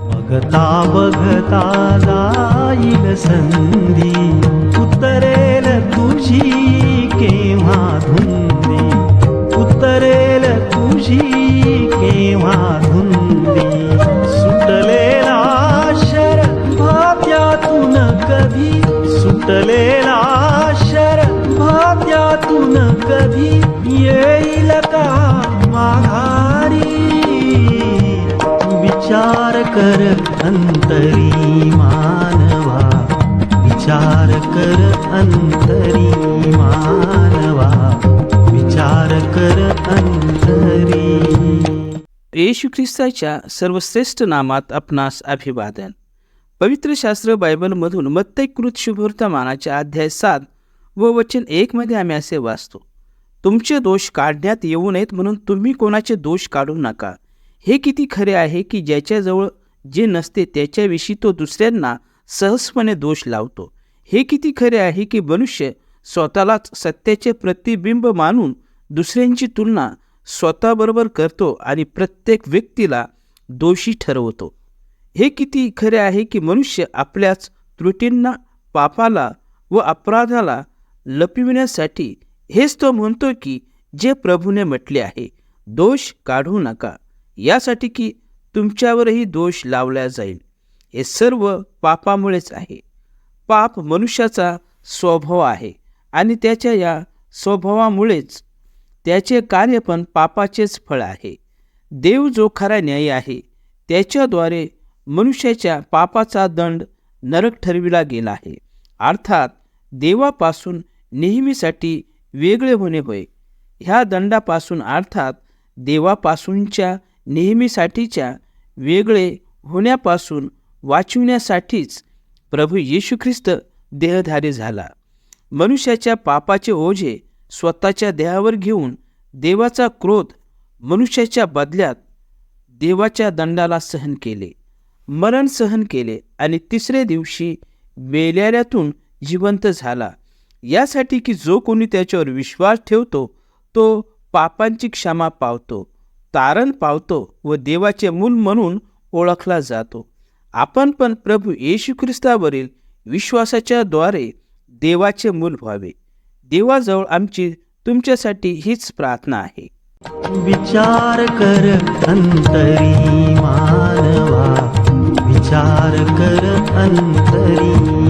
बघता बघता जाईल संधी. उतरेल तुझी केव्हा धुंदी? उतरेल तुझी केव्हा धुंदी? सुटलेला शर भात्यातून कधी? सुटलेला शर भात्यातून कधी? येईल का माघारी? विचार कर अंतरी मानवा विचार कर अंतरी मानवा विचार कर अंतरी येशू ख्रिस्ताच्या सर्वश्रेष्ठ नामात आपणास अभिवादन. पवित्र शास्त्र बायबलमधून मत्तैकृत शुभवर्तमानाच्या अध्याय सात व वचन एकमध्ये आम्ही असे वाचतो तुमचे दोष काढण्यात येऊ नयेत म्हणून तुम्ही कोणाचे दोष काढू नका. हे किती खरे आहे की ज्याच्याजवळ जे नसते त्याच्याविषयी तो दुसऱ्यांना सहजपणे दोष लावतो. हे किती खरे आहे की मनुष्य स्वतःलाच सत्याचे प्रतिबिंब मानून दुसऱ्यांची तुलना स्वतःबरोबर करतो आणि प्रत्येक व्यक्तीला दोषी ठरवतो. हे किती खरे आहे की मनुष्य आपल्याच त्रुटींना पापाला व अपराधाला लपविण्यासाठी हेच तो म्हणतो की जे प्रभूने म्हटले आहे दोष काढू नका. यासाठी की तुमच्यावरही दोष लावला जाईल. हे सर्व पापामुळेच आहे. पाप मनुष्याचा स्वभाव आहे आणि त्याच्या या स्वभावामुळेच त्याचे कार्य पण पापाचेच फळ आहे. देव जो खरा न्यायी आहे त्याच्याद्वारे मनुष्याच्या पापाचा दंड नरक ठरविला गेला आहे. अर्थात देवापासून नेहमीसाठी वेगळे होणे होय. ह्या दंडापासून अर्थात देवापासूनच्या नेहमीसाठीच्या वेगळे होण्यापासून वाचविण्यासाठीच प्रभू येशू ख्रिस्त देहधारी झाला. मनुष्याच्या पापाचे ओझे स्वतःच्या देहावर घेऊन देवाचा क्रोध मनुष्याच्या बदल्यात देवाच्या दंडाला सहन केले. मरण सहन केले आणि तिसरे दिवशी मेल्याऱ्यातून जिवंत झाला. यासाठी की जो कोणी त्याच्यावर विश्वास ठेवतो तो पापांची क्षमा पावतो. तारण पावतो व देवाचे मूल म्हणून ओळखला जातो. आपण पण प्रभू येशू ख्रिस्तावरील विश्वासाच्या द्वारे देवाचे मूल व्हावे. देवाजवळ आमची तुमच्यासाठी हीच प्रार्थना आहे. विचार कर अंतरी मानवा. विचार कर अंतरी विचार कर अंतरी